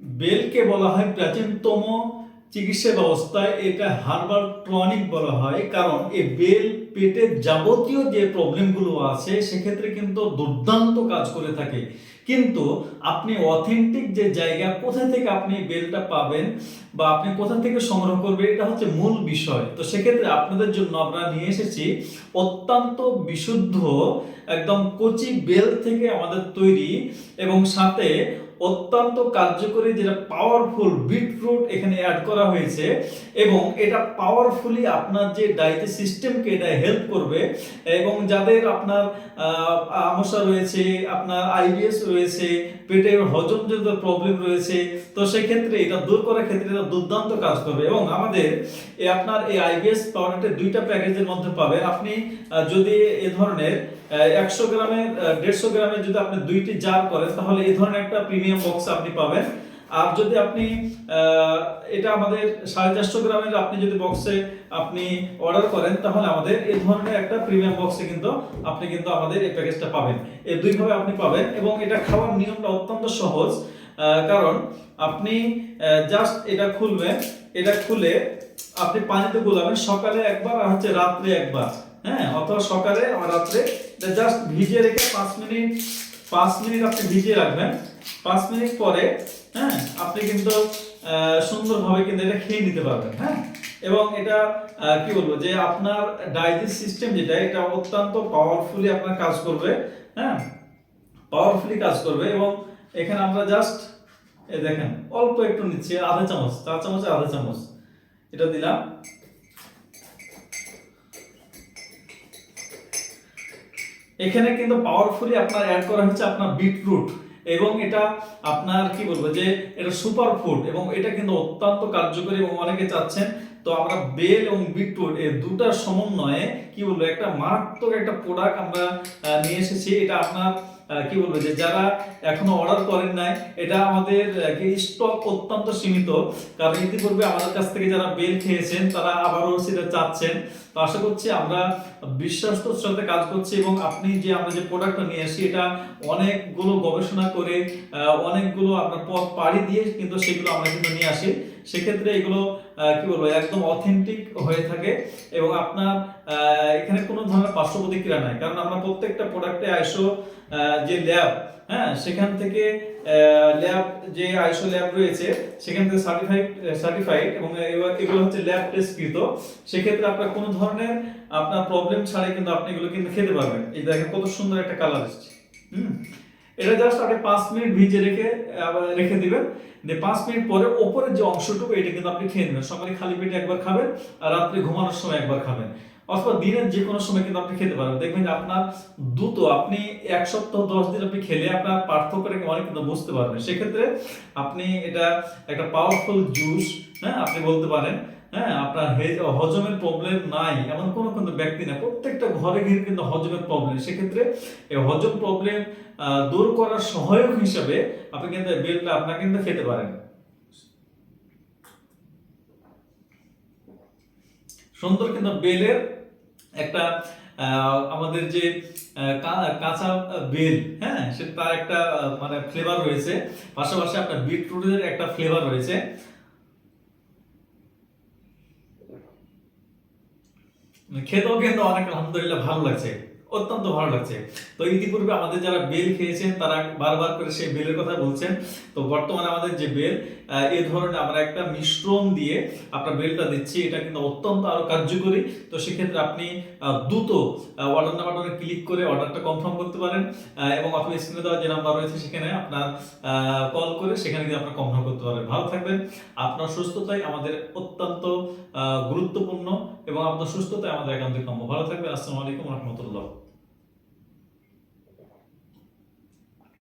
বেলকে বলা হয় প্রাচীনতম চিকিৎসা ব্যবস্থায় এটা হার্বাল টনিক বলা হয়, কারণ এই বেল পেটের যাবতীয় যে প্রবলেমগুলো আছে, সেক্ষেত্রে কিন্তু দুর্দান্ত কাজ করে থাকে। কিন্তু আপনি অথেন্টিক যে জায়গা, কোথা থেকে আপনি বেলটা পাবেন বা আপনি কোথা থেকে সংগ্রহ করবেন, এটা হচ্ছে মূল বিষয়। তো সেক্ষেত্রে আপনাদের জন্য আমরা নিয়ে এসেছি অত্যন্ত বিশুদ্ধ, একদম কচি বেল থেকে আমাদের তৈরি এবং সাথে অত্যন্ত কার্যকরী যেটা পাওয়ারফুল বিটরুট এখানে অ্যাড করা হয়েছে এবং এটা পাওয়ারফুলি আপনার যে ডায়েটি সিস্টেমকে এটা হেল্প করবে এবং যাদের আপনার আমসা রয়েছে, আপনার আইবিএস রয়েছে, পেটের হজমজনিত প্রবলেম রয়েছে, তো সেক্ষেত্রে এটা দূর করার ক্ষেত্রে এটা দুর্দান্ত কাজ করবে এবং আমাদের আপনার এই আইবিএস পাউডারটা দুইটা প্যাকেজের মধ্যে পাবেন। আপনি যদি এ ধরনের একশো গ্রামের দেড়শো গ্রামের যদি আপনি দুইটি জার করেন, তাহলে এই ধরনের একটা প্রিমিয়াম বক্স আপনি পাবেন। আর যদি আপনি এটা আমাদের সাড়ে চারশো গ্রামের আপনি যদি বক্সে আপনি অর্ডার করেন, তাহলে আমাদের এই ধরনের একটা প্রিমিয়াম বক্সে কিন্তু আপনি কিন্তু আমাদের এই প্যাকেজটা পাবেন। এই দুইভাবে আপনি পাবেন এবং এটা খাওয়ার নিয়মটা অত্যন্ত সহজ কারণ আপনি জাস্ট এটা খুলবেন, এটা খুলে আপনি পানিতে গুলাবেন, সকালে একবার আর হচ্ছে রাত্রে একবার হ্যাঁ? অথবা সকালে আর রাত্রে জাস্ট ভিজিয়ে রেখে পাঁচ মিনিট পাঁচ মিনিট আপনি ভিজিয়ে রাখবেন। পাঁচ মিনিট পরে হ্যাঁ আপনি কিন্তু সুন্দরভাবে কিন্তু এটা খেয়ে নিতে পারবেন হ্যাঁ? এবং এটা কি বলব, যে আপনার ডাইজেস্ট সিস্টেম যেটা, এটা অত্যন্ত পাওয়ারফুলি আপনার কাজ করবে হ্যাঁ? পাওয়ারফুলি কাজ করবে এবং এখানে আমরা জাস্ট দেখেন, অল্প একটু নিচ্ছি, আধা চামচ চা চামচে আধা চামচ। এটা দিলাম। এখানে কিন্তু পাওয়ারফুলি আপনার অ্যাড করা হচ্ছে আপনার বিটরুট এবং এটা আপনার কি বলব যে এটা সুপার ফুড এবং এটা কিন্তু অত্যন্ত কার্যকরী এবং অনেকে চাচ্ছেন। তো আমরা বেল এবং বিটরুট এই দুটার সমন্বয়ে কি বলব একটা মারাত্মক একটা প্রোডাক্ট আমরা নিয়ে এসেছি। এটা আপনার কি বলব যে যারা এখনও অর্ডার করেন নাই, এটা আমাদের স্টক অত্যন্ত সীমিত। কারণ ইতিপূর্বে আমাদের কাছ থেকে যারা বেল খেয়েছেন, তারা আবারও সেটা চাচ্ছেন। তো আশা করছি আমরা বিশ্বাস্তর সাথে কাজ করছি এবং আপনি যে আমরা যে প্রোডাক্টটা নিয়ে আসি, এটা অনেকগুলো গবেষণা করে অনেকগুলো আপনার পথ পাড়ি দিয়ে কিন্তু সেগুলো আমরা কিন্তু নিয়ে আসি। সেক্ষেত্রে এগুলো কি বলব, একদম অথেন্টিক হয়ে থাকে এবং আপনার এখানে কোনো ধরনের পার্শ্ব প্রতিক্রিয়া নাই। কারণ আমরা প্রত্যেকটা প্রোডাক্টে আইসো যে ল্যাব হ্যাঁ সেখান থেকে ল্যাব যে আইসো ল্যাব রয়েছে, সেখান থেকে সার্টিফাইড সার্টিফাইড এবং এগুলো হচ্ছে ল্যাব টেস্টকৃত সেক্ষেত্রে আপনার কোনো ধরনের আপনার প্রবলেম ছাড়াই কিন্তু আপনি এগুলো কিন্তু খেতে পারবেন। এই দেখেন কত সুন্দর একটা কালার এসছে। হুম? এটা জাস্ট আপনি পাঁচ মিনিট ভিজে রেখে রেখে দিবেন। দিয়ে পাঁচ মিনিট পরে ওপরের যে অংশটুকু, এটা কিন্তু আপনি খেয়ে নেবেন। সকালে খালি পেটে একবার খাবেন আর রাত্রে ঘুমানোর সময় একবার খাবেন। অথবা দিনের যে কোনো সময় কিন্তু আপনি খেতে পারেন। দেখবেন যে আপনার দ্রুত আপনি এক সপ্তাহ, দশ দিন আপনি খেলে আপনার পার্থক্যটাকে অনেক কিন্তু বুঝতে পারবেন। সেক্ষেত্রে আপনি এটা একটা পাওয়ারফুল জুস হ্যাঁ আপনি বলতে পারেন হ্যাঁ আপনার হজমের প্রবলেম নাই, এমন কোনো কিন্তু ব্যক্তি না, প্রত্যেকটা ঘরে ঘিরে কিন্তু হজমের প্রবলেম সেক্ষেত্রে এই হজম প্রবলেম দূর করার সহায়ক হিসাবে আপনি কিন্তু বেলটা আপনার কিন্তু খেতে পারেন। সুন্দর কিন্তু বেলের একটা আমাদের যে কাঁচা বেল হ্যাঁ সে তার একটা মানে ফ্লেভার রয়েছে। পাশাপাশি আপনার বিটরুটের একটা ফ্লেভার রয়েছে। খেতেও কিন্তু অনেক, আলহামদুলিল্লাহ, ভালো লাগছে। অত্যন্ত ভালো লাগছে। তো ইতিপূর্বে আমাদের যারা বেল খেয়েছেন, তারা বারবার করে সেই বেলের কথা বলছেন। তো বর্তমানে আমাদের যে বেল এই ধরনের আমরা একটা মিশ্রণ দিয়ে আপনার বেলটা দিচ্ছি। এটা কিন্তু অত্যন্ত আরও কার্যকরী। তো সেক্ষেত্রে আপনি দ্রুত অর্ডার নাম্বারটা ক্লিক করে অর্ডারটা কনফার্ম করতে পারেন। এবং অথবা স্ক্রিনে দেওয়া যে নাম্বার রয়েছে সেখানে আপনার কল করে সেখানে গিয়ে আপনার কনফার্ম করতে পারবেন। ভালো থাকবেন। আপনার সুস্থতাই আমাদের অত্যন্ত গুরুত্বপূর্ণ এবং আপনার সুস্থতায় আমাদের একান্তই কাম্য। ভালো থাকবে আসসালামু আলাইকুম রহমতুল্লাহ।